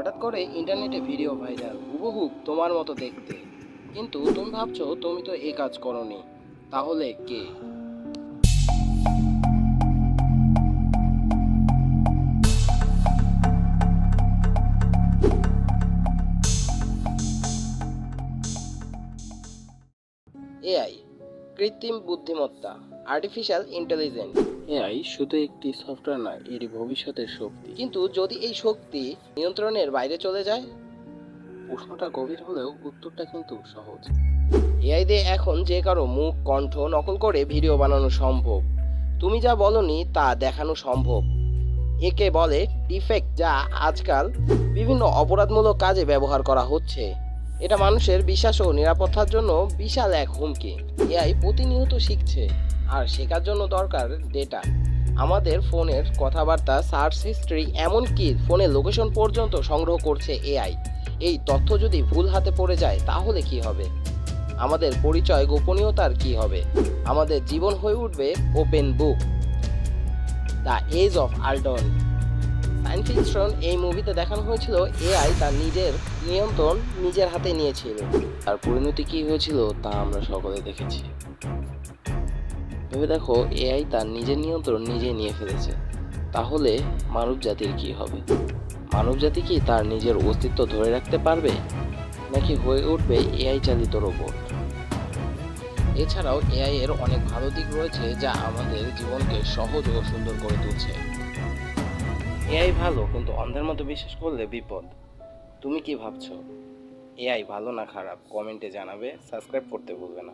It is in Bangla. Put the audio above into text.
হঠাৎ করে ইন্টারনেটে ভিডিও ভাইরাল হুবহুব তোমার মতো দেখতে। কিন্তু তুমি ভাবছ, তুমি তো এই কাজ করনি। তাহলে কে? এআই কৃত্রিম বুদ্ধিমত্তা আর্টিফিশিয়াল ইন্টেলিজেন্স এআই শুধু একটি সফটওয়্যার নয় এটি ভবিষ্যতের শক্তি। কিন্তু যদি এই শক্তি নিয়ন্ত্রণের বাইরে চলে যায়? প্রশ্নটা গভীর হলেও উত্তরটা কিন্তু সহজ। এআই দিয়ে এখন যে কারও মুখ কণ্ঠ নকল করে ভিডিও বানানো সম্ভব। তুমি যা বলনি তা দেখানো সম্ভব। একে বলে ডিফেক্ট যা আজকাল বিভিন্ন অপরাধমূলক কাজে ব্যবহার করা হচ্ছে। এটা মানুষের বিশ্বাস ও নিরাপত্তার জন্য বিশাল এক হুমকি। এআই প্রতিনিয়ত শিখছে, আর শেখার জন্য দরকার ডেটা আমাদের ফোনের কথাবার্তা সার্চ হিস্ট্রি এমনকি ফোনের লোকেশন পর্যন্ত সংগ্রহ করছে এআই। এই তথ্য যদি ভুল হাতে পড়ে যায়, তাহলে কি হবে? আমাদের পরিচয় গোপনীয়তার কি হবে? আমাদের জীবন হয়ে উঠবে open book the age of Alton science fiction এই মুভিতে দেখানো হয়েছিল এআই তার নিজের নিয়ন্ত্রণ নিজের হাতে নিয়েছিল। তার পরিণতি কি হয়েছিল তা আমরা সকলে দেখেছি। ভেবে দেখো এআই তার নিজের নিয়ন্ত্রণ নিজে নিয়ে ফেলেছে। তাহলে মানব জাতির কি হবে? মানব জাতি কি তার নিজের অস্তিত্ব ধরে রাখতে পারবে? নাকি হয়ে উঠবে এআই চালিত রোবট? এছাড়াও এআই এর অনেক ভালো দিক রয়েছে যা আমাদের জীবনকে সহজ ও সুন্দর করে তুলছে। এআই ভালো, কিন্তু অন্ধের মতো বিশ্বাস করলে বিপদ। তুমি কি ভাবছ? এআই ভালো না খারাপ? কমেন্টে জানাবে, সাবস্ক্রাইব করতে ভুলবে না।